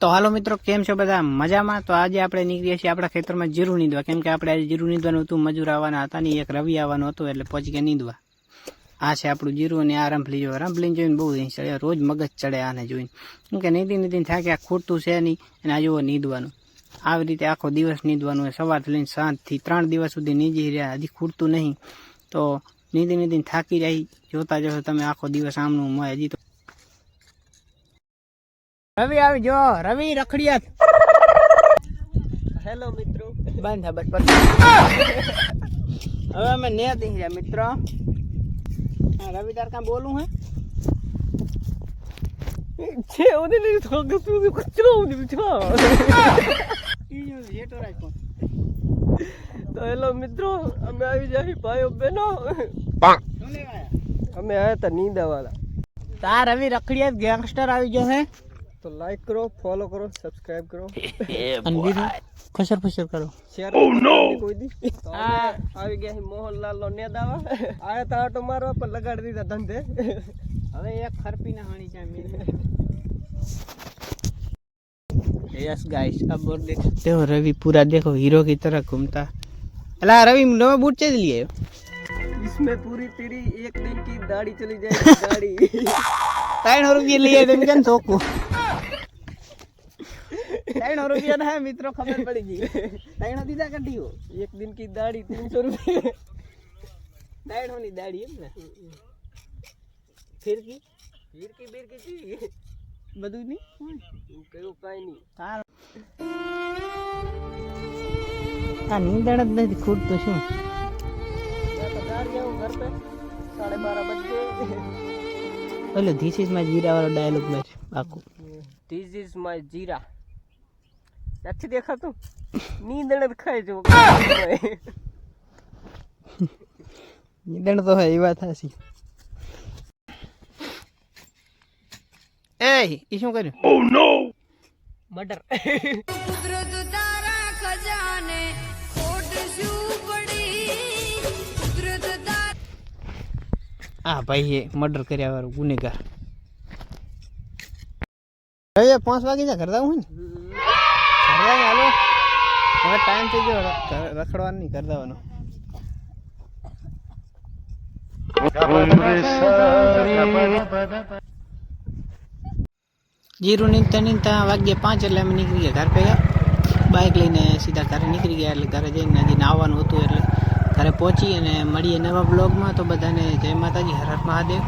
તો હાલો મિત્રો, કેમ છો બધા? મજામાં? તો આજે આપણે નીકળીએ છીએ આપણા ખેતરમાં જીરું નીંદવા. કેમ કે આપણે આજે જીરું નીંદવાનું હતું, મજૂર આવવાના હતા ને એક રવિ આવવાનું હતું એટલે પહોંચી ગયા નીંદવા. આ છે આપણું જીરું અને આ રંભલી જો રંભલીને જોઈને બહુ અહીં ચડે. રોજ મગજ ચડે આને જોઈને. કેમ કે નીતિ નીતિ થાય કે આ ખૂટતું છે નહીં અને આ જુઓ નીંદવાનું. આવી રીતે આખો દિવસ નીંદવાનું હોય. સવારથી લઈને સાંજથી ત્રણ દિવસ સુધી નીંદી રહ્યા હજી ખૂટતું નહીં. તો નીતિ નીતિ થાકી જાય. જોતા જશો તમે આખો દિવસ આમનું મોય હજી તો રવિ આવી જો રવિ રખડિયાત. હેલો મિત્રો. બંધ હા બસ બસ હવે અમે ને દઈ રહ્યા મિત્રો. હા, રવિ તાર કાં બોલું હે? છે ઓને નહીં થોડું સુધી કચરો ઓને છો જેટો રાખો. તો હેલો મિત્રો અમે આવી જાય ભાઈઓ બેનો આયા? અમે આવ્યા હતા નીંદા વાળા તાર રવિ રખડિયાત ગેંગસ્ટર આવી ગયો હે. તો લાઈક કરો ફોલો કરો સબસ્ક્રાઇબ કરો અને બીજું ખસર ફસર કરો શેર ઓ નો કોઈ દી તો અમે આવી ગયા છે મોહનલાલ નો નેદાવા આયા તા આટો મારવા પણ લગાડી દીધા ધંધે હવે એક ખરપી ના હાણી છે यस गाइस अब और देख सकते हो रवि पूरा देखो हीरो की तरह घूमता अला रवि नवा बूट चल लिए इसमें पूरी तेरी एक दिन की दाढ़ी चली जाएगी दाढ़ी ત્રણ રૂપિયા લઈએ તો કેમ થોકું ત્રણ રૂપિયા ના મિત્રો ખબર પડી ગઈ. ત્રણ દીધા કાઢીઓ. એક દિન કી દાડી ત્રણસો રૂપિયા. ત્રણની દાડી એમ ને? ફિરકી? ફિરકી બિરકી ચી બધું નહીં હું કયું કાંઈ નહીં. સારું આ નીંદણ જ નથી ખૂટતું શું? સાડે બાર બજે. ઓલો ધીસ ઇઝ માય જીરા વાળો ડાયલોગ મેં આખું. This is my jeera. નથી દેખાતું? નીંદણ જ ખાય જો નીંદણ તો હોય એ વાત હાસી એ ઈ શું કર્યું? મર્ડર કુદરત તારા ખજાને ખોટ શું પડી કુદરત આ ભાઈ એ મર્ડર કર્યા વાળો ગુનેગાર. હવે પાંચ વાગે જા કરતા હું ને હવે ટાઈમ થઈ ગયો રખડવાનું નહીં કરતાવાનો જીરું નીંદતા નીંદતા વાગ્યે પાંચ એટલે અમે નીકળી ગયા ઘર ભેગા બાઇક લઈને સીધા ઘરે નીકળી ગયા એટલે ઘરે જઈને હજી આવવાનું હતું એટલે ઘરે પહોંચી અને મળીએ નવા બ્લોગમાં તો બધાને જય માતાજી, હર હર મહાદેવ.